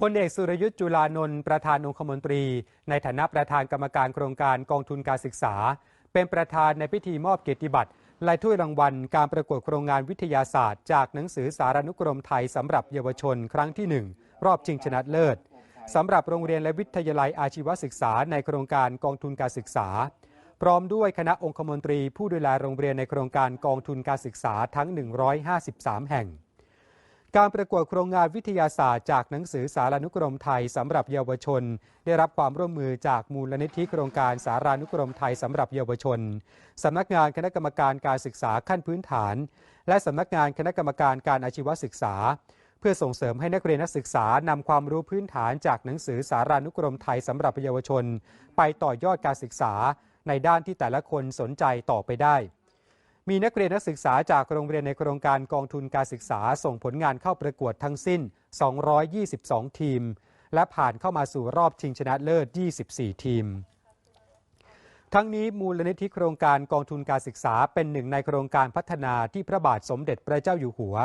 พลเอกสุรยุทธ์จุลานนท์ประธานองคมนตรี ในฐานะประธานกรรมการโครงการกองทุนการศึกษา เป็นประธานในพิธีมอบเกียรติบัตรและถ้วยรางวัลการประกวดโครงงานวิทยาศาสตร์ จากหนังสือสารานุกรมไทยสำหรับเยาวชนครั้งที่ 1 รอบชิงชนะเลิศสำหรับโรงเรียนและวิทยาลัยอาชีวศึกษาในโครงการกองทุนการศึกษา พร้อมด้วยคณะองคมนตรีผู้ดูแลโรงเรียนในโครงการกองทุนการศึกษาทั้ง 153 แห่ง การประกวดโครงงานวิทยาศาสตร์จากหนังสือสารานุกรมไทยสำหรับเยาวชน ได้รับความร่วมมือจากมูลนิธิโครงการสารานุกรมไทยสำหรับเยาวชนสำนักงานคณะกรรมการการศึกษาขั้นพื้นฐาน และสำนักงานคณะกรรมการการอาชีวศึกษา เพื่อส่งเสริมให้นักเรียนนักศึกษานำความรู้พื้นฐานจากหนังสือสารานุกรมไทยสำหรับเยาวชน ไปต่อยอดการศึกษา ในด้านที่แต่ละคนสนใจต่อไปได้ มีนักเรียนนักศึกษาจากโรงเรียนในโครงการกองทุนการศึกษาส่งผลงานเข้าประกวดทั้งสิ้น 222 ทีม และผ่านเข้ามาสู่รอบชิงชนะเลิศ 24 ทีม ทั้งนี้มูลนิธิโครงการกองทุนการศึกษาเป็นหนึ่งในโครงการพัฒนาที่พระบาทสมเด็จพระเจ้าอยู่หัว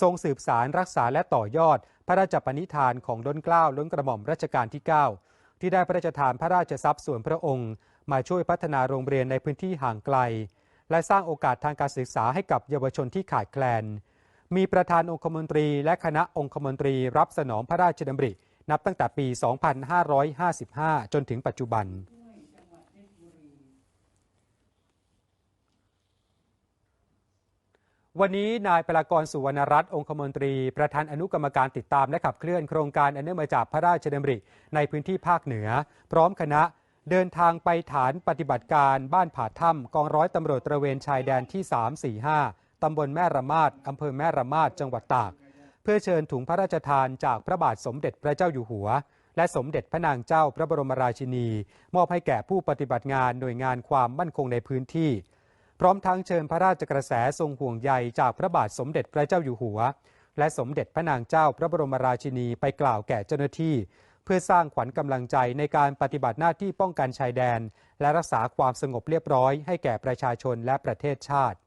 ทรงสืบสารรักษาและต่อยอด พระราชปณิธานของล้นเกล้าล้นกระหม่อมรัชกาลที่ 9 ที่ได้พระราชทานพระราชทรัพย์ส่วนพระองค์ มาช่วยพัฒนาโรงเรียนในพื้นที่ห่างไกล และสร้างโอกาสทางการศึกษาให้กับเยาวชนที่ขาดแคลน มีประธานองคมนตรี และคณะองคมนตรีรับสนองพระราชดำริ นับตั้งแต่ปี 2555 จนถึงปัจจุบันวันนี้นายปรากรสุวรรณรัตน์องคมนตรี ประธานอนุกรรมการติดตามและขับเคลื่อนโครงการอันเนื่องมาจากพระราชดำริ ในพื้นที่ภาคเหนือ พร้อมคณะ เดินทางไปฐานปฏิบัติการบ้านผาถ้ำกองร้อยตำรวจตระเวนชายแดนที่ 345 ตำบลแม่ระมาดอำเภอแม่ระมาดจังหวัดตาก เพื่อเชิญถุงพระราชทานจากพระบาทสมเด็จพระเจ้าอยู่หัว และสมเด็จพระนางเจ้าพระบรมราชินี มอบให้แก่ผู้ปฏิบัติงานหน่วยงานความมั่นคงในพื้นที่ พร้อมทั้งเชิญพระราชกระแสทรงห่วงใยจากพระบาทสมเด็จพระเจ้าอยู่หัว และสมเด็จพระนางเจ้าพระบรมราชินีไปกล่าวแก่เจ้าหน้าที่ เพื่อสร้างขวัญกำลังใจในการปฏิบัติหน้าที่ป้องกันชายแดน และรักษาความสงบเรียบร้อยให้แก่ประชาชนและประเทศชาติ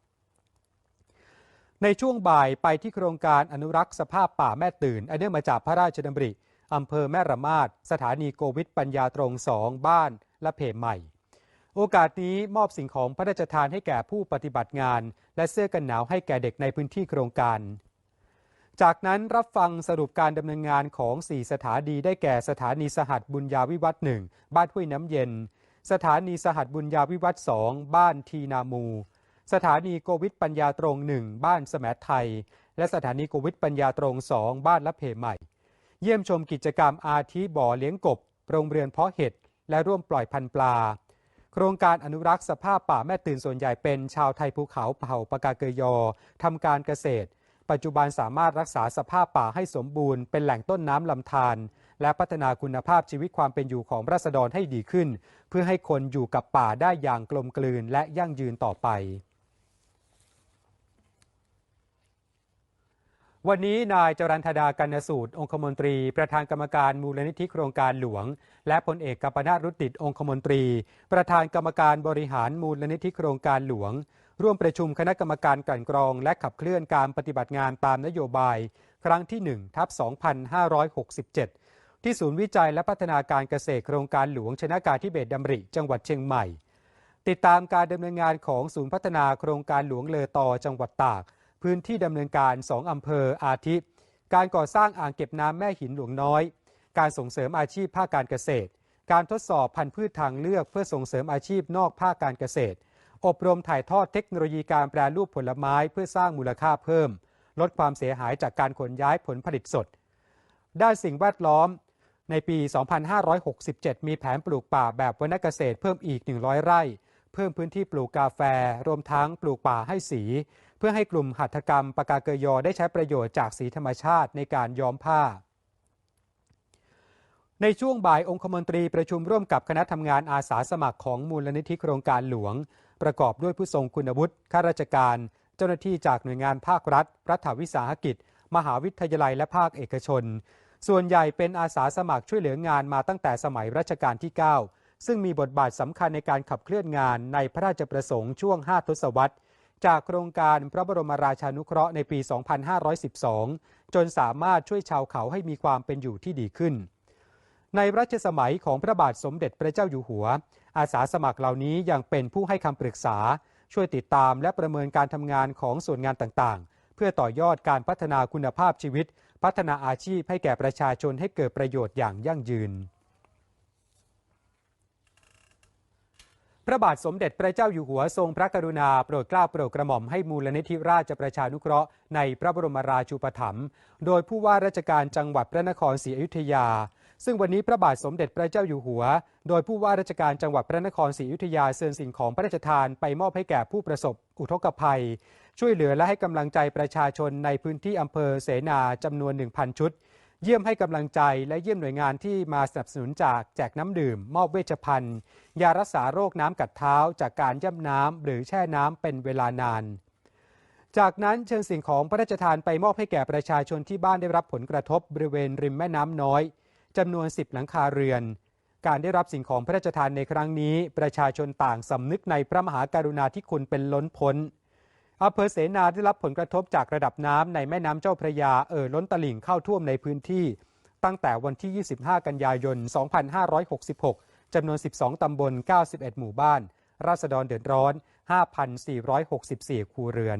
ในช่วงบ่ายไปที่โครงการอนุรักษ์สภาพป่าแม่ตื่นอันเนื่องมาจากพระราชดำริอำเภอแม่ระมาดสถานีโกวิทปัญญาตรงสองบ้านและเพใหม่ โอกาสนี้มอบสิ่งของพระราชทานให้แก่ผู้ปฏิบัติงาน และเสื้อกันหนาวให้แก่เด็กในพื้นที่โครงการ จากนั้นรับฟังสรุปการดำเนินงานของ 4 สถานีได้แก่สถานีสหัสบุญญาวิวัฒน์หนึ่งบ้านห้วยน้ำเย็น สถานีสหัสบุญญาวิวัฒน์สองบ้านทีนามู สถานีโกวิทปัญญาตรงหนึ่งบ้านสมไทย และสถานีโกวิทปัญญาตรงสองบ้านละเพใหม่ เยี่ยมชมกิจกรรมอาทิบ่อเลี้ยงกบโรงเรือนเพาะเห็ดและร่วมปล่อยพันธุ์ปลา โครงการอนุรักษ์สภาพป่าแม่ตื่นส่วนใหญ่เป็นชาวไทยภูเขาเผ่าปากาเกยอทำการเกษตร ปัจจุบันสามารถรักษาสภาพป่าให้สมบูรณ์เป็นแหล่งต้นน้ำลำธารและพัฒนาคุณภาพชีวิตความเป็นอยู่ของราษฎรให้ดีขึ้น เพื่อให้คนอยู่กับป่าได้อย่างกลมกลืนและยั่งยืนต่อไป วันนี้นายจรันธดากันสูตร องคมนตรี ประธานกรรมการมูลนิธิโครงการหลวง และพลเอกกัปนาทรุติดองคมนตรี ประธานกรรมการบริหารมูลนิธิโครงการหลวง ร่วมประชุมคณะกรรมการกลั่นกรอง และขับเคลื่อนการปฏิบัติงานตามนโยบาย ครั้งที่ 1 ทับ 2567 ที่ศูนย์วิจัยและพัฒนาการเกษตรโครงการหลวงชนะการทิเบตดำริ จังหวัดเชียงใหม่ ติดตามการดำเนินงานของศูนย์พัฒนาโครงการหลวงเลอตอจังหวัดตาก พื้นที่ดำเนินการ 2อำเภออาทิ การก่อสร้างอ่างเก็บน้ำแม่หินหลวงน้อย การส่งเสริมอาชีพภาคการเกษตร การทดสอบพันธุ์พืชทางเลือกเพื่อส่งเสริมอาชีพนอกภาคการเกษตร อบรมถ่ายทอดเทคโนโลยีการแปรรูปผลไม้เพื่อสร้างมูลค่าเพิ่ม ลดความเสียหายจากการขนย้ายผลผลิตสด ด้านสิ่งแวดล้อม ในปี 2567 มีแผนปลูกป่าแบบวรรณเกษตรเพิ่มอีก 100 ไร่ เพิ่มพื้นที่ปลูกกาแฟ รวมทั้งปลูกป่าให้สี เพื่อให้กลุ่มหัตถกรรมปากาเกยอได้ใช้ประโยชน์จากสีธรรมชาติในการย้อมผ้าในช่วงบ่ายองคมนตรีประชุมร่วมกับคณะทำงานอาสาสมัครของมูลนิธิโครงการหลวง ประกอบด้วยผู้ทรงคุณวุฒิข้าราชการ เจ้าหน้าที่จากหน่วยงานภาครัฐ รัฐวิสาหกิจ มหาวิทยาลัยและภาคเอกชน ส่วนใหญ่เป็นอาสาสมัครช่วยเหลืองานมาตั้งแต่สมัยรัชกาลที่ 9 ซึ่งมีบทบาทสำคัญในการขับเคลื่อนงานในพระราชประสงค์ช่วง 5 ทศวรรษจากโครงการพระบรมราชานุเคราะห์ในปี 2512 จนสามารถช่วยชาวเขาให้มีความเป็นอยู่ที่ดีขึ้น ในรัชสมัยของพระบาทสมเด็จพระเจ้าอยู่หัว อาสาสมัครเหล่านี้ยังเป็นผู้ให้คำปรึกษา ช่วยติดตามและประเมินการทำงานของส่วนงานต่างๆ เพื่อต่อยอดการพัฒนาคุณภาพชีวิต พัฒนาอาชีพให้แก่ประชาชนให้เกิดประโยชน์อย่างยั่งยืน พระบาทสมเด็จพระเจ้าอยู่หัวทรงพระกรุณาโปรดเกล้าโปรดกระหม่อมให้มูลนิธิราชประชานุเคราะห์ในพระบรมราชูปถัมภ์โดยผู้ว่าราชการจังหวัดพระนครศรีอยุธยา ซึ่งวันนี้พระบาทสมเด็จพระเจ้าอยู่หัว โดยผู้ว่าราชการจังหวัดพระนครศรีอยุธยาเชิญสิ่งของพระราชทานไปมอบให้แก่ผู้ประสบอุทกภัย ช่วยเหลือและให้กำลังใจประชาชนในพื้นที่อำเภอเสนาจำนวน 1,000 ชุด เยี่ยมให้กำลังใจและเยี่ยมหน่วยงานที่มาสนับสนุนจากแจกน้ำดื่ม มอบเวชภัณฑ์ ยารักษาโรคน้ำกัดเท้า จากการย่ำน้ำหรือแช่น้ำเป็นเวลานานจากนั้นเชิญสิ่งของพระราชทานไปมอบให้แก่ประชาชนที่บ้านได้รับผลกระทบ บริเวณริมแม่น้ำน้อย จำนวน 10 หลังคาเรือน การได้รับสิ่งของพระราชทานในครั้งนี้ ประชาชนต่างสำนึกในพระมหากรุณาธิคุณเป็นล้นพ้นอำเภอเสนาได้รับผลกระทบจากระดับน้ำในแม่น้ำเจ้าพระยาเอ่อล้นตลิ่งเข้าท่วมในพื้นที่ ตั้งแต่วันที่ 25 กันยายน 2566 จำนวน 12 ตำบล 91 หมู่บ้าน ราษฎรเดือดร้อน 5,464 ครัวเรือน